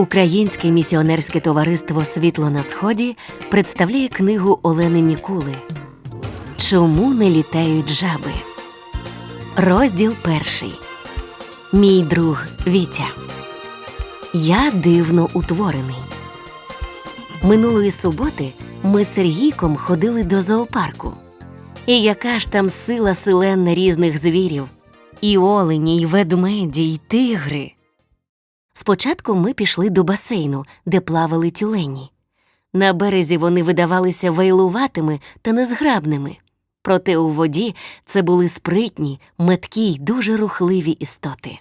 Українське місіонерське товариство Світло на Сході представляє книгу Олени Мікули Чому не літають жаби? Розділ перший. Мій друг Вітя. Я дивно утворений. Минулої суботи ми з Сергійком ходили до зоопарку. І яка ж там сила селенна різних звірів, і олені, і ведмеді, й тигри. Спочатку ми пішли до басейну, де плавали тюлені. На березі вони видавалися вейлуватими та незграбними. Проте у воді це були спритні, меткі й дуже рухливі істоти.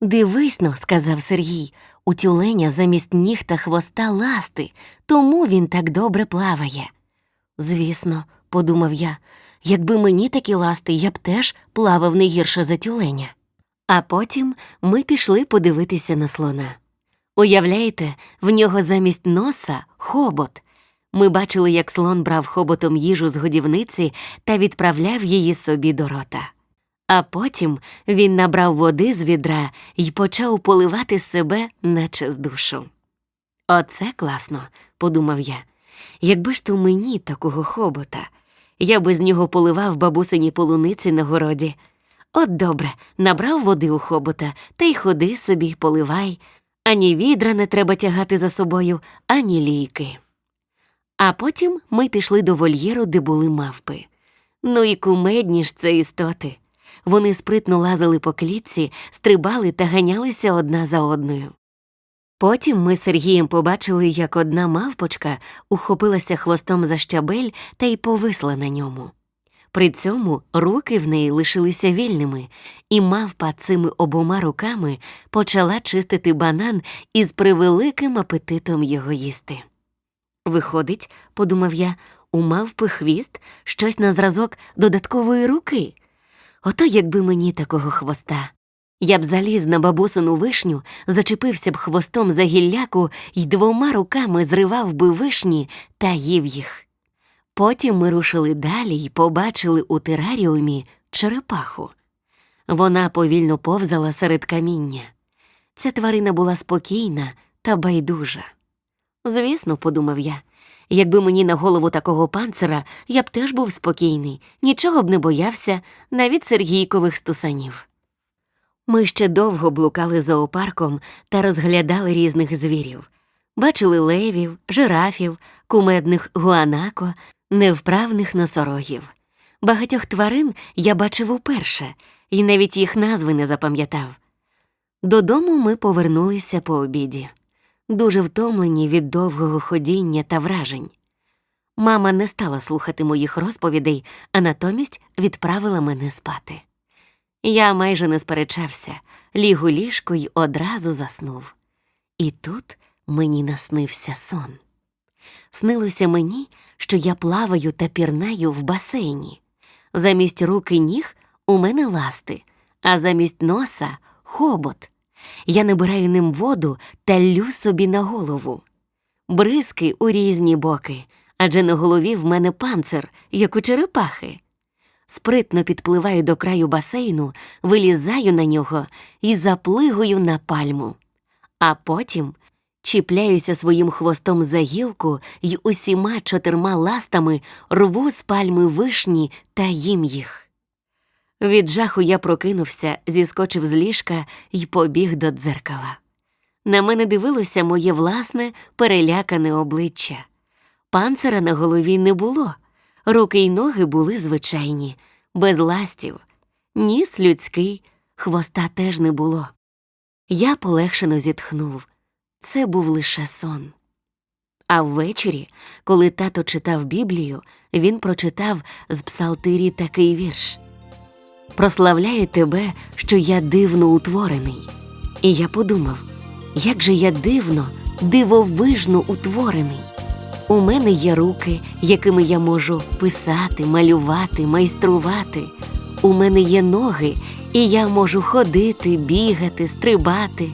Дивись но, сказав Сергій, у тюленя замість ніг та хвоста ласти, тому він так добре плаває. Звісно, подумав я, якби мені такі ласти, я б теж плавав не гірше за тюленя. А потім ми пішли подивитися на слона. Уявляєте, в нього замість носа хобот. Ми бачили, як слон брав хоботом їжу з годівниці та відправляв її собі до рота. А потім він набрав води з відра і почав поливати себе, наче з душу. Оце класно, подумав я. Якби ж то мені такого хобота, я би з нього поливав бабусині полуниці на городі. От добре, набрав води у хобота та й ходи собі, поливай. Ані відра не треба тягати за собою, ані ліки. А потім ми пішли до вольєру, де були мавпи. Ну і кумедні ж це істоти. Вони спритно лазили по клітці, стрибали та ганялися одна за одною. Потім ми з Сергієм побачили, як одна мавпочка ухопилася хвостом за щабель та й повисла на ньому. При цьому руки в неї лишилися вільними, і мавпа цими обома руками почала чистити банан із превеликим апетитом його їсти. Виходить, подумав я, у мавпи хвіст щось на зразок додаткової руки. Ото якби мені такого хвоста. Я б заліз на бабусину вишню, зачепився б хвостом за гілляку і двома руками зривав би вишні та їв їх. Потім ми рушили далі і побачили у тераріумі черепаху. Вона повільно повзала серед каміння. Ця тварина була спокійна та байдужа. Звісно, подумав я, якби мені на голову такого панцира, я б теж був спокійний, нічого б не боявся, навіть Сергійкових стусанів. Ми ще довго блукали зоопарком та розглядали різних звірів. Бачили левів, жирафів, кумедних гуанако, невправних носорогів. Багатьох тварин я бачив уперше, і навіть їх назви не запам'ятав. Додому ми повернулися по обіді, дуже втомлені від довгого ходіння та вражень. Мама не стала слухати моїх розповідей, а натомість відправила мене спати. Я майже не сперечався, ліг у ліжко й одразу заснув. І тут мені наснився сон. Снилося мені, що я плаваю та пірнаю в басейні. Замість рук і ніг у мене ласти, а замість носа хобот. Я набираю ним воду та лю собі на голову. Бризки у різні боки, адже на голові в мене панцир, як у черепахи. Спритно підпливаю до краю басейну, вилізаю на нього і заплигую на пальму. А потім чіпляюся своїм хвостом за гілку й усіма чотирма ластами рву з пальми вишні та їм їх. Від жаху я прокинувся, зіскочив з ліжка й побіг до дзеркала. На мене дивилося моє власне перелякане обличчя. Панцира на голові не було, руки й ноги були звичайні, без ластів, ніс людський, хвоста теж не було. Я полегшено зітхнув це був лише сон. А ввечері, коли тато читав Біблію, він прочитав з псалтирі такий вірш Прославляю тебе, що я дивно утворений. І я подумав, як же я дивно, дивовижно утворений. У мене є руки, якими я можу писати, малювати, майструвати. У мене є ноги, і я можу ходити, бігати, стрибати.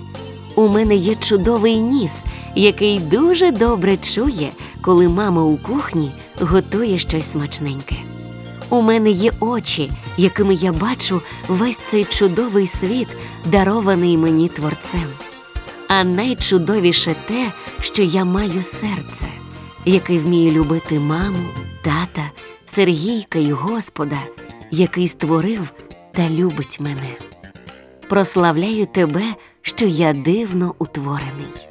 У мене є чудовий ніс, який дуже добре чує, коли мама у кухні готує щось смачненьке. У мене є очі, якими я бачу весь цей чудовий світ, дарований мені творцем. А найчудовіше те, що я маю серце, яке вміє любити маму, тата, Сергійка і Господа, який створив та любить мене. Прославляю тебе, що я дивно утворений.